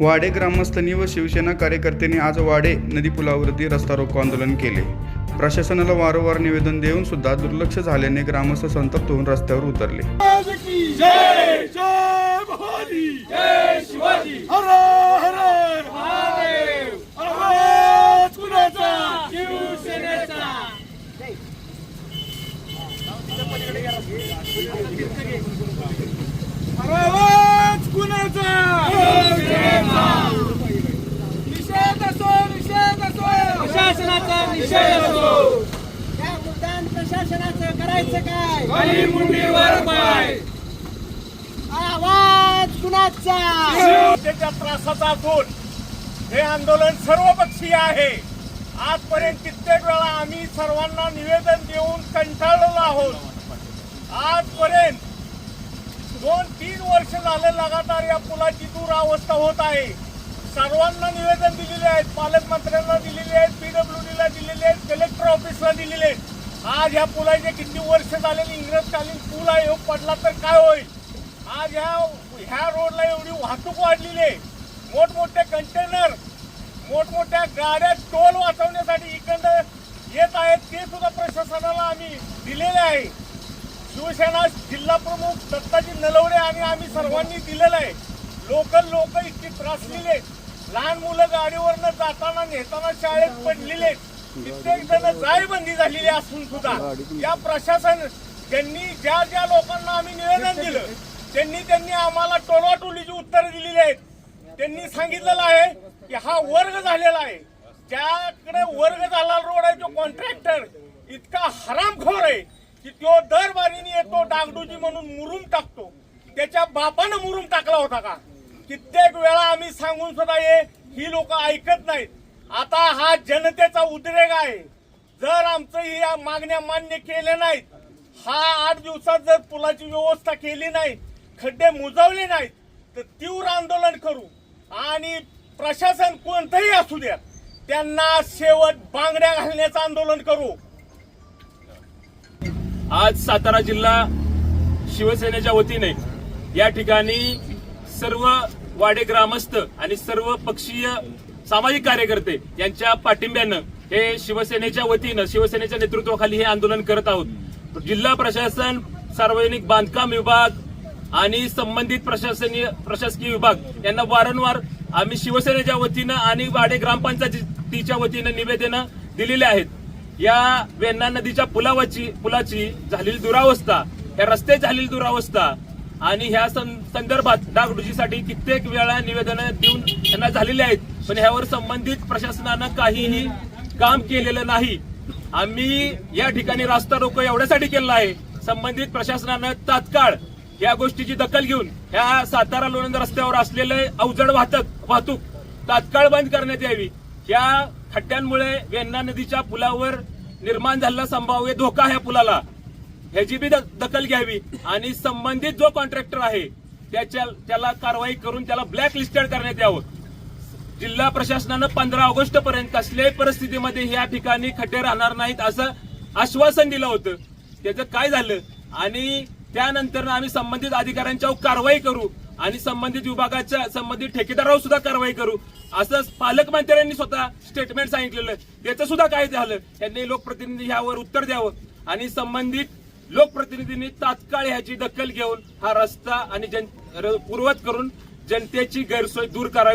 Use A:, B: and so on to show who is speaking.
A: वाडे ग्रामस्थांनी व शिवसेना कार्यकर्त्यांनी आज वाडे नदी पुलावरती रस्ता रोको आंदोलन केले प्रशासनाला वारंवार निवेदन देऊन सुद्धा दुर्लक्ष झाल्याने ग्रामस्थ संतप्त होऊन रस्त्यावर उतरले
B: जय जय भवानी जय शिवाजी हर हर महादेव आवाज कुणाचा शिवसेनेचा आवाज कुणाचा निषेध असो निषेध असो प्रशासनाचा निषेध असो
C: या मतदान प्रशासनाचं करायचं काय
B: खाली मुंडीवर पाय
C: आवाज कुणाचा?
D: त्याच्या त्रासाचा असून हे आंदोलन सर्वपक्षीय आहे. आजपर्यंत कित्येक वेळा आम्ही सर्वांना निवेदन देऊन कंटाळलेलो आहोत. आजपर्यंत दोन तीन वर्ष झाले लगातार या पुलाची दुरावस्था होत आहे. सर्वांना निवेदन दिलेले आहेत. पालकमंत्र्यांना दिलेले आहेत. पीडब्ल्यूडीला दिलेले आहेत. कलेक्टर ऑफिसला दिलेले आहेत. आज ह्या पुलाचे किती वर्ष झालेली इंग्रजकालीन पूल आहे ह्यो पडला तर काय होईल आज ह्या ह्या रोडला एवढी वाहतूक वाढलेली आहे मोठमोठे कंटेनर मोठमोठ्या गाड्या टोल वाचवण्यासाठी इकडं येत आहेत ते सुद्धा प्रशासनाला आम्ही दिलेले आहे शिवसेना जिल्हा प्रमुख दत्ताजी नलवडे आणि आम्ही सर्वांनी दिलेलं आहे लोकल लोक इतकी त्रासलेले आहेत. लहान मुलं गाडीवरनं जाताना नेताना शाळेत पडलेले आहेत. कित्येक जण जाळबंदी झालेली असून सुद्धा. या प्रशासन त्यांनी ज्या ज्या लोकांना आम्ही निवेदन दिलं त्यांनी त्यांनी आम्हाला टोलाटोलीची उत्तरं दिलेली आहेत. त्यांनी सांगितलेलं आहे की हा वर्ग झालेला आहे. ज्याकडे वर्ग झाला रोड आहे तो कॉन्ट्रॅक्टर इतका हरामखोर आहे की तो दरबारीने येतो डागडुजी म्हणून मुरुम टाकतो. त्याच्या बापानं मुरुम टाकला होता का? कित्येक वेळा आम्ही सांगून सुद्धा हे ही लोक ऐकत नाहीत. आता हा जनतेचा उद्रेक आहे. जर आमचं ही या मागण्या मान्य केल्या नाहीत हा आठ दिवसात जर पुलाची व्यवस्था केली नाही खड्डे मुजवले नाहीत तर तीव्र आंदोलन करू. आणि प्रशासन कोणतंही असू द्या त्यांना शेवट बांगड्या घालण्याचं आंदोलन करू.
E: आज सातारा जिल्हा शिवसेनेच्या वतीने या ठिकाणी सर्व वाडे ग्रामस्थ आणि सर्व पक्षीय सामाजिक कार्यकर्ते यांच्या पाठिंब्यानं हे शिवसेनेच्या वतीनं शिवसेनेच्या नेतृत्वाखाली हे आंदोलन करत आहोत. जिल्हा प्रशासन सार्वजनिक बांधकाम विभाग आणि संबंधित प्रशासनीय प्रशासकीय विभाग यांना वारंवार आम्ही शिवसेनेच्या वतीनं आणि वाडे ग्रामपंचायतीच्या वतीनं निवेदनं दिलेले आहेत. या वेण्णा नदीच्या पुलावाची पुलाची झालेली दुरावस्था या रस्ते झालेली दुरावस्था आणि ह्या सं- संदर्भात डागडुजीसाठी कित्येक वेळा निवेदनं देऊन त्यांना झालेली आहेत. पण ह्यावर संबंधित प्रशासनानं काहीही काम केलेलं नाही. आम्ही या ठिकाणी रास्ता रोको एवढ्यासाठी केलेला आहे. संबंधित प्रशासनानं तात्काळ या गोष्टीची दखल घेऊन ह्या सातारा लोणंद रस्त्यावर असलेले अवजड वाहतूक वाहतूक तात्काळ बंद करण्यात यावी. या खड्ड्यांमुळे वेण्णा नदीच्या पुलावर निर्माण झालेला संभाव्य धोका ह्या पुलाला. ह्याची बी दखल घ्यावी. आणि संबंधित जो कॉन्ट्रॅक्टर आहे त्याच्या त्याला कारवाई करून त्याला ब्लॅक लिस्टेड करण्यात यावं. जिल्हा प्रशासनानं पंधरा ऑगस्ट पर्यंत कसल्याही परिस्थितीमध्ये या ठिकाणी खड्डे राहणार नाहीत असं आश्वासन दिलं होतं. त्याचं काय झालं? आणि त्यानंतर आम्ही संबंधित अधिकाऱ्यांच्यावर कारवाई करू आणि संबंधित विभागाच्या संबंधित ठेकेदारावर सुद्धा कारवाई करू. असं पालकमंत्र्यांनी स्वतः स्टेटमेंट सांगितलेलं. त्याचं सुद्धा काय झालं? त्यांनी लोकप्रतिनिधी यावर उत्तर द्यावं. आणि संबंधित लोकप्रतिनिधींनी तात्काळ ह्याची दखल घेऊन हा रस्ता आणि जन पूर्वत करून जनतेची गैरसोय दूर करावी.